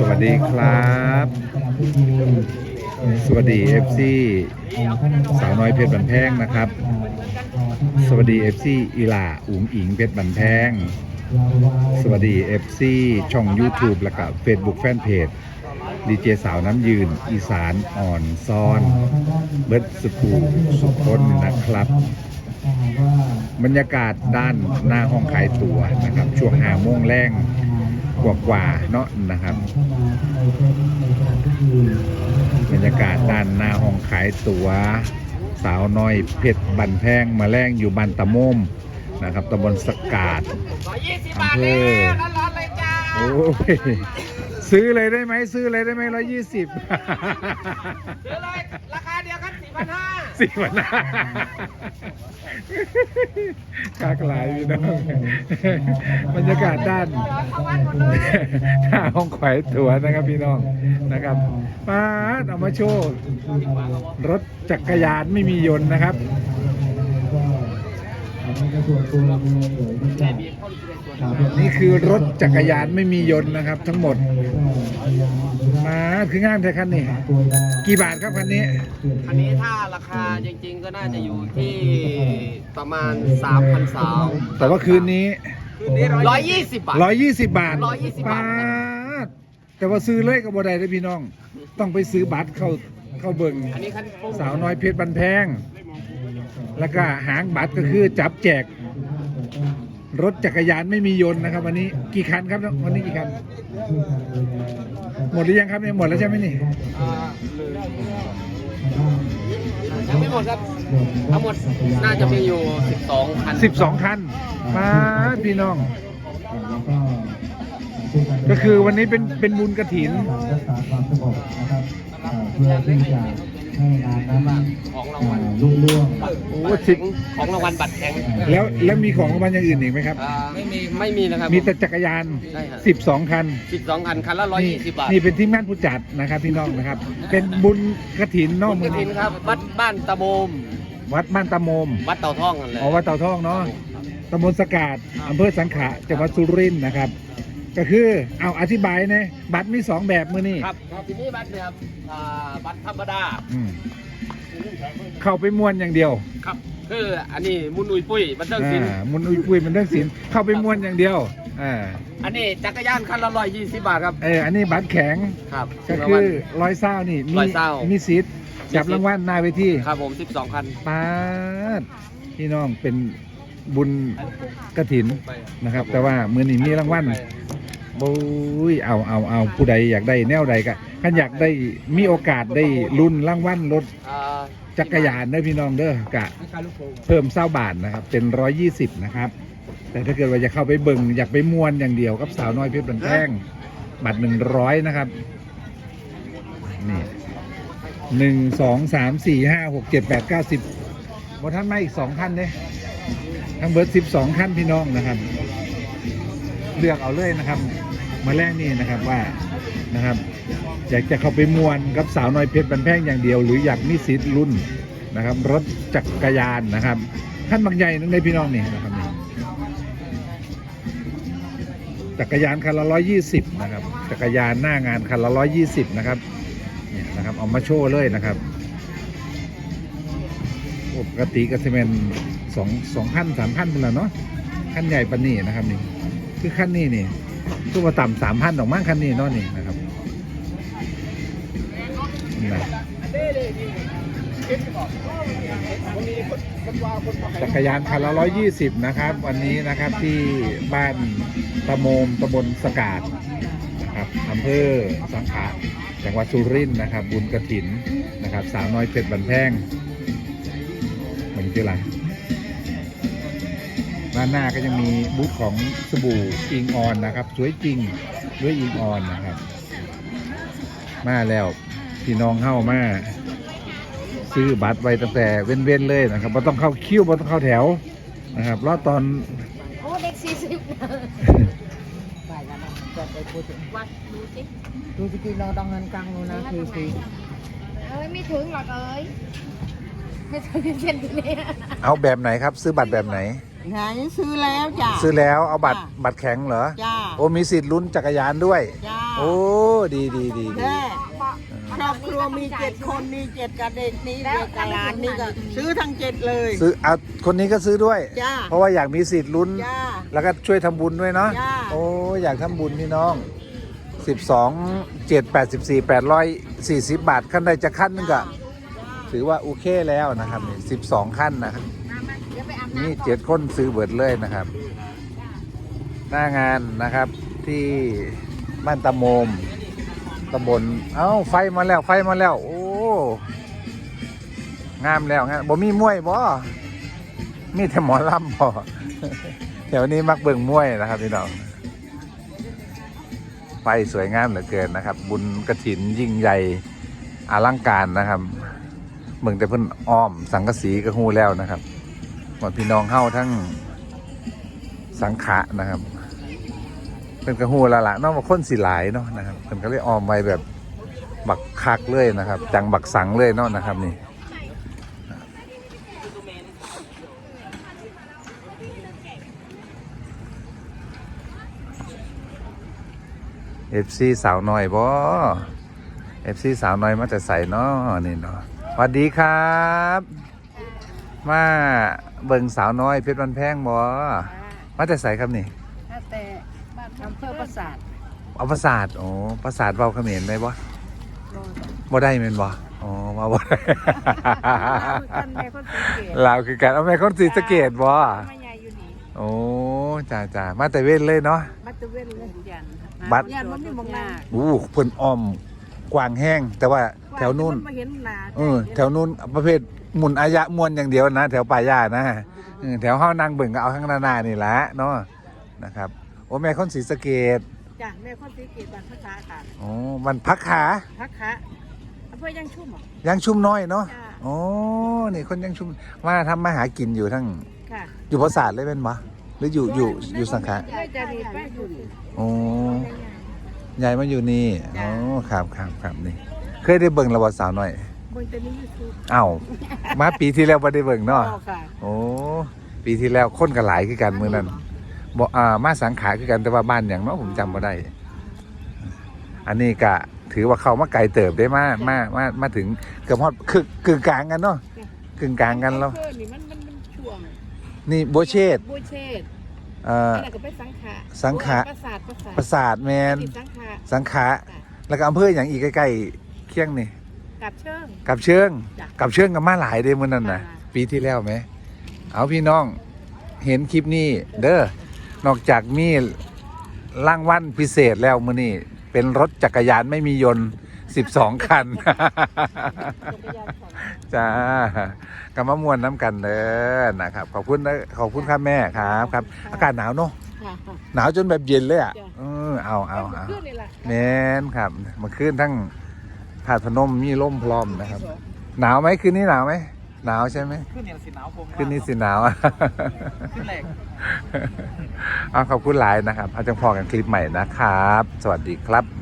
สวัสดีครับ สวัสดี FC สาวน้อยเพชรบันแพงนะครับ สวัสดี FC อีหล่าอุ๋งอิงเพชรบันแพงสวัสดี FC ช่อง YouTube แล้วก็ Facebook Fanpage ดีเจสาวน้ำยืน อีสานอ่อนซ้อน เบิร์ดสกูสุพนนะครับ บรรยากาศด้านหน้าห้องขายตั๋วนะครับ ช่วงหาโมงแรง กว่าๆเนาะนะครับบรรยากาศด้านหน้าห้องขายตั๋ว สาวน้อยเพชรบันแพงมาแรงอยู่บันตะโมมนะครับตำบลสกาดร้อยยี่สิบอำบาทเภเลอยร้อนๆเลยจ้าโอ้ย ซื้อเลยได้ไหมซื้อเลยได้ไหมร้อยยี่สิบซื้อเลยราคาเดียวกันสี่พันห้าสี่วันหน้าคากหลายพี่น้องบรรยากาศด้านเข้าวัดหมดเลยหน้าห้องขายตั๋วนะครับพี่น้องนะครับมาเอามาโชว์รถจักรยานไม่มียนต์นะครับ นี่คือรถจักรยานไม่มียนต์นะครับ ทั้งหมด มาคืองานแท้คันนี้กี่บาทครับคันนี้อันนี้ถ้าราคาจริง ๆ ก็น่าจะอยู่ที่ประมาณ3 0 0 0สาวแต่ว่าคืนนี้ร้อยยี่สิบบาทร้อยยี่สิบบาท120บาททแต่ว่าซื้อเลยกับบัได้เลยพี่น้อง ต้องไปซื้อบัตรเข้าเข้าเบิงอันนี้คันโปรสาวน้อยเพชรบันแพง แล้วก็หางบัตรก็คือจับแจก รถจักรยานไม่มียนต์นะครับ วันนี้กี่คันครับวันนี้กี่คัน หมดหรือยังครับเนี่ยหมดแล้วใช่ไหมนี่อ่ายังไม่หมดครับทั้งหมดน่าจะมีอยู่ 12 คันสิบสองคันมาพี่น้อง ก็คือวันนี้เป็นเป็นบุญกระถินรักษาความสงบนะครับเอ่อเพื่อที่จะ ให้งานนั้นของรางวัลรุ่งเรื่องโอ้บัตรสิแข็บงของรางวัลบัตรแข็งแล้วแล้วมีของรางวัลอย่างอื่นอีกไหมครับ อ่าไม่มีไม่มีนะครับมีแต่จักรยาน ใช่ครับ12 คัน12คันคันละนี่120บาทนี่เป็นที่งานผู้จัดนะครับพี่น้องนะครับ เป็นบุญกระถินเนอกบุญมืกอฐินครับวัดบ้านตะโมมวัดบ้านตะโมมวัดเต่าท่องกันเลยอ๋อวัดเต่าทองเนาะตำบลสกาดอำเภอสังขะจังหวัดสุรินทร์นะครับ ก็คือเอาอธิบายนะบัตรมีสองแบบมือนี่ครับทีนี้บัตรเนี่ยครับอ่าบัตรธรรมดาอืมเข้าไปม้วนอย่างเดียวครับ คืออันนี้มุนอุยปุ้ยบัตรเทิงศิลป์อ่ามุนอุยปุยมันเรื่องศิลป์เข้าไปม้วนอย่างเดียวอ่าอันนี้จักรยานคันละร้อยยี่สิบบาทครับเอออันนี้บัตรแข็งครับก็คือร้อยเศร้านี่มีร้อยเศร้ามีสิทธิ์จับรางวัลหน้าเวทีครับผมสิบสองคันปาดพี่น้องเป็นบุญกระถินนะครับ แต่ว่ามือนี้มีรางวัล บุ้ยเอาเอาเอาผู้ใดอยากได้แนวใดก็ท่านอยากได้มีโอกาสได้ลุ้นรางวัลรถจักรยานเด้อพี่น้องเด้อกะเพิ่มเศร้าบาทนะครับ เป็นร้อยยี่สิบนะครับ แต่ถ้าเกิดว่าอยากเข้าไปเบิ่งอยากไปมวนอย่างเดียวกับสาวน้อยเพชรบันแท่งบัตรหนึ่งร้อยนะครับนี่หนึ่งสองสามสี่ห้าหกเจ็ดแปดเก้าสิบหมดท่านมาอีกสองขั้นเนี่ยทั้งเบิร์ดสิบสองขั้นพี่น้องนะครับ เลือกเอาเลยนะครับ มาแรกนี่นะครับว่านะครับ อยากจะเข้าไปมวนกับสาวน้อยเพชรบันแพงอย่างเดียว หรืออยากมีสิทธิ์รุ่นนะครับ รถจักรยานนะครับท่านบางใหญ่นั่นเลยพี่น้องนี่นะครับนี่จักรยานคันละร้อยยี่สิบนะครับ จักรยานหน้างานคันละร้อยยี่สิบนะครับเนี่ยนะครับเอามาโชว์เลยนะครับปกติก็จะเป็นสองสองพันสามพันเป็นล้วเนาะขั้นใหญ่ปานนี่นะครับนี่ คือขั้นนี้นี่ตัวาต่ำสามพันออกมากขั้นนี้นาะนี่นะครับนะจักรยานคันละร้อยยี่สิบนะครับ วันนี้นะครับที่บ้านตะโมมตำบลสกาดนะครับอำเภอสังขะจังหวัดสุรินทร์นะครับ บุญกระถินนะครับ สาวน้อยเพชรบันแพงมันคืออะไร ด้านหน้าก็ยังมีบูธของสบู่อิงออนนะครับ สวยจริงด้วยอิงออนนะครับ มาแล้วพี่น้องเข้ามา ซื้อบัตรไว้ตั้งแต่เว้นๆเลยนะครับไ่ต้องเข้าคิวไ่ต้องเข้าแถวนะครับรอตอนโอ้เด็กสี่สิบวัดดูสิดูสิกีเราดองเงินกลางนู้นนะคือคือเอ้ยไม่ถึงหรอกเอ้ยไม่ถึงเส้นตรงนี้เอาแบบไหนครับ ซื้อบัตรแบบไหน ไหนซื้อแล้วจ้ะ ซื้อแล้วเอาบัตรจ้ะ บัตรแข็งเหรอ จ้า โอ้มีสิทธิ์ลุ้นจักรยานด้วย จ้าโอ้ดีดีดีดีแม่ครอบครัวมีเจ็ดคนมีเจ็ดกับเด็กนี้เด็กกับหลานนี่ก็ซื้อทั้งเจ็ดเลย ซื้อเอาคนนี้ก็ซื้อด้วย จ้า เพราะว่าอยากมีสิทธิ์ลุ้น จ้า แล้วก็ช่วยทำบุญด้วยเนาะ จ้าโอ้อยากทำบุญพี่น้อง 12 7 84 840 บาทขั้นใดจะขั้นนึงก็ ถือว่าโอเคแล้วนะครับนี่12 ขั้นนะครับ นี่เจ็ดคนซื้อเบิดเลยนะครับ หน้างานนะครับที่บ้านตะโมมตำบลเอ้าไฟมาแล้วไฟมาแล้ว โอ้งามแล้วงามบ่มีมวยบ่มีแต่หมอลำบ่แถวนี้มักเบิ่งมวยนะครับพี่น้องไฟสวยงามเหลือเกินนะครับ บุญกระถินยิ่งใหญ่อลังการนะครับเบิ่งแต่เพิ่นอ้อมสังกสีก็ฮู้แล้วนะครับ หมดพี่น้องเข้าทั้งสังขะนะครับ เป็นกระหูละละนอกว่าค้นสิหลายเนาะนะครับเป็นก็เลยออมไว้แบบบักคักเลยนะครับ จังบักสังเลยเนาะนะครับนี่เอฟซีสาวน้อยบ่เอฟซีสาวน้อยมาแต่ใส่เนาะนี่เนาะสวัสดีครับ มา เบิ่งสาวน้อยเพชรวันแพงบ่มาแต่ใส่ครับนี่ถ้าแต่อำเภอปราสาทเอาประสาทโอ้ประสาทเบาเขมรได้บ่บ่ได้แม่นบ่อ๋อมาบ่ได้กันแม่คนสีเกตลาวคือกันเอาแม่คนศรีสะเกดบ่มาใหญ่อยู่นี่โอ้จ้าจ้ามาแต่เว้นเลยเนาะบัตเตอร์เวนเลยยันบัตรยันมันไม่มองหน้าอู้เพิ่นอ้อม กว้างแห้งแต่ว่าแถวนู้นมาเห็นหน้าเออแถวนู้นประเภทหมุนอายะมวนอย่างเดียวนะแถวป่าย่านะเออแถวเฮานั่งเบิ่งก็เอาข้างหน้าหน้านี่แหละเนาะนะครับ โอ้แม่คนศรีสะเกดจ้ะแม่คนสีเกตบัตรภาษาค่ะโอ้มันพักขาพักคะอำเภอยังชุ่มเหรอยังชุ่มน้อยเนาะจ้ะโอ้นี่คนยังชุ่มมาทำมาหากินอยู่ทั้งค่ะอยู่ภาษาทเลยเป็นปะหรืออยู่อยู่อยู่สังขะไม่จะดีไปอยู่นี่โอ้ ยายมาอยู่นี่โอ้ครับครับครับนี่ เคยได้เบิ่งระบสาวหน่อยบนจะมียูทูบเอ้ามาปีที่แล้วบ่ได้เบิ่งเนาะค่ะโอ้ปีที่แล้วคนก็หลายคือกันมื้อนั้นบ่อ่ามาสังขารคือกันแต่ว่าบ้านหยังเนาะผมจำบ่ได้ อันนี้ก็ถือว่าเข้ามาไกลเติบได้มามามามาถึงเกือบฮอดคือกึ่งกลางกันเนาะกึ่งกลางกันแล้วอำเภอนี่มันมันมันช่วงนี่โบเชตบูเชตเอ่ออันนั้นก็ไปสังขะสังขะประสาทประสาทปราสาทแมนติด สังขะสังขะแล้วก็อำเภออย่างอีกใกล้ๆเคียงนี่กับเชิง กับเชิงจ้ะ กับเชิงกับมาหลายเด้มื้อนั้นน่ะค่ะปีที่แล้วไหม เอาพี่น้องเห็นคลิปนี้ เด้อนอกจากมีรางวัลพิเศษแล้วมื้อนี้เป็นรถจักรยานไม่มียนต์ 12 คันจ้ากำมะมวนน้ำกันเด้อนะครับ ขอบคุณนะขอบคุณครับแม่ครับครับ อากาศหนาวเนาะ ค่ะ หนาวจนแบบเย็นเลยอะจ้ะ เออเอาเอาเอาขึ้นนี่แหละแมนครับเมาขึ้นทั้งถาดพนมมีร่มพร้อมนะครับ หนาวไหมคืนนี้หนาวไหมหนาวใช่ไหมขึ้นเนี่ยสิหนาวผมคืนนี้สิหนาวขึ้นแหลก เอาขอบคุณหลายนะครับ เอาจังพอกันคลิปใหม่นะครับ สวัสดีครับ